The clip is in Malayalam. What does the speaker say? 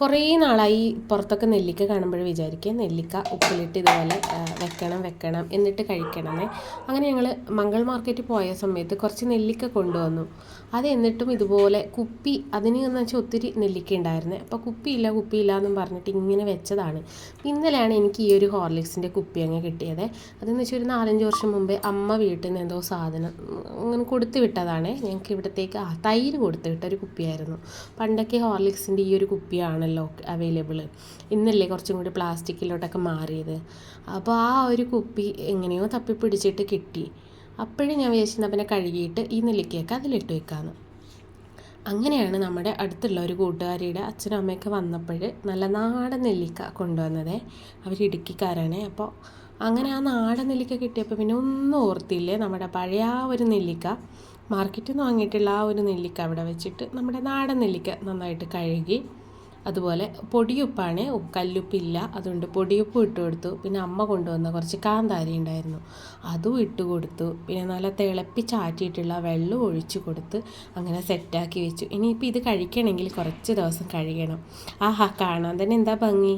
കുറേ നാളായി പുറത്തൊക്കെ നെല്ലിക്ക കാണുമ്പോൾ വിചാരിക്കുക. നെല്ലിക്ക ഉപ്പിലിട്ട് ഇതുപോലെ വെക്കണം വെക്കണം എന്നിട്ട് കഴിക്കണമേ. അങ്ങനെ ഞങ്ങൾ മംഗൾ മാർക്കറ്റിൽ പോയ സമയത്ത് കുറച്ച് നെല്ലിക്ക കൊണ്ടുവന്നു. അത് എന്നിട്ടും ഇതുപോലെ കുപ്പി അതിന് എന്ന് വെച്ചാൽ ഒത്തിരി നെല്ലിക്ക ഉണ്ടായിരുന്നേ. അപ്പോൾ കുപ്പിയില്ല കുപ്പിയില്ല എന്നും പറഞ്ഞിട്ട് ഇങ്ങനെ വെച്ചതാണ്. ഇന്നലെയാണ് എനിക്ക് ഈ ഒരു ഹോർലിക്സിന്റെ കുപ്പി അങ്ങ് കിട്ടിയത്. അതെന്ന് വെച്ചാൽ ഒരു നാലഞ്ച് വർഷം മുമ്പേ അമ്മ വീട്ടിൽ നിന്ന് എന്തോ സാധനം അങ്ങനെ കൊടുത്തു വിട്ടതാണ്. ഞങ്ങൾക്ക് ഇവിടത്തേക്ക് തൈര് കൊടുത്തു വിട്ട ഒരു കുപ്പിയായിരുന്നു. പണ്ടൊക്കെ ഹോർലിക്സിന്റെ ഈ ഒരു കുപ്പിയാണ് ആണല്ലോ അവൈലബിൾ ഇന്നല്ലേ കുറച്ചും കൂടി പ്ലാസ്റ്റിക്കിലോട്ടൊക്കെ മാറിയത്. അപ്പോൾ ആ ഒരു കുപ്പി എങ്ങനെയോ തപ്പി പിടിച്ചിട്ട് കിട്ടി. അപ്പോഴും ഞാൻ വിചാരിച്ചിരുന്ന പിന്നെ കഴുകിയിട്ട് ഈ നെല്ലിക്കയൊക്കെ അതിലിട്ട് വെക്കാമെന്ന് അങ്ങനെയാണ് നമ്മുടെ അടുത്തുള്ള ഒരു കൂട്ടുകാരിയുടെ അച്ഛനും അമ്മയൊക്കെ വന്നപ്പോൾ നല്ല നാടൻ നെല്ലിക്ക കൊണ്ടുവന്നത്. അവർ ഇടുക്കിക്കാരാണ്. അപ്പോൾ അങ്ങനെ ആ നാടൻ നെല്ലിക്ക കിട്ടിയപ്പോൾ പിന്നെ ഒന്നും ഓർത്തില്ലേ? നമ്മുടെ പഴയ ആ ഒരു നെല്ലിക്ക മാർക്കറ്റിൽ നിന്ന് വാങ്ങിയിട്ടുള്ള ആ ഒരു നെല്ലിക്ക അവിടെ വെച്ചിട്ട് നമ്മുടെ നാടൻ നെല്ലിക്ക നന്നായിട്ട് കഴുകി അതുപോലെ പൊടിയുപ്പാണ് കല്ലുപ്പില്ല അതുകൊണ്ട് പൊടിയുപ്പ് ഇട്ട് കൊടുത്തു. പിന്നെ അമ്മ കൊണ്ടുവന്ന കുറച്ച് കാന്താരി ഉണ്ടായിരുന്നു. അതും ഇട്ട് കൊടുത്തു. പിന്നെ നല്ല തിളപ്പിച്ചാറ്റിയിട്ടുള്ള വെള്ളം ഒഴിച്ചു കൊടുത്ത് അങ്ങനെ സെറ്റാക്കി വെച്ചു. ഇനിയിപ്പോൾ ഇത് കഴിക്കണമെങ്കിൽ കുറച്ച് ദിവസം കഴിയണം. ആഹാ കാണാൻ തന്നെ എന്താ ഭംഗി?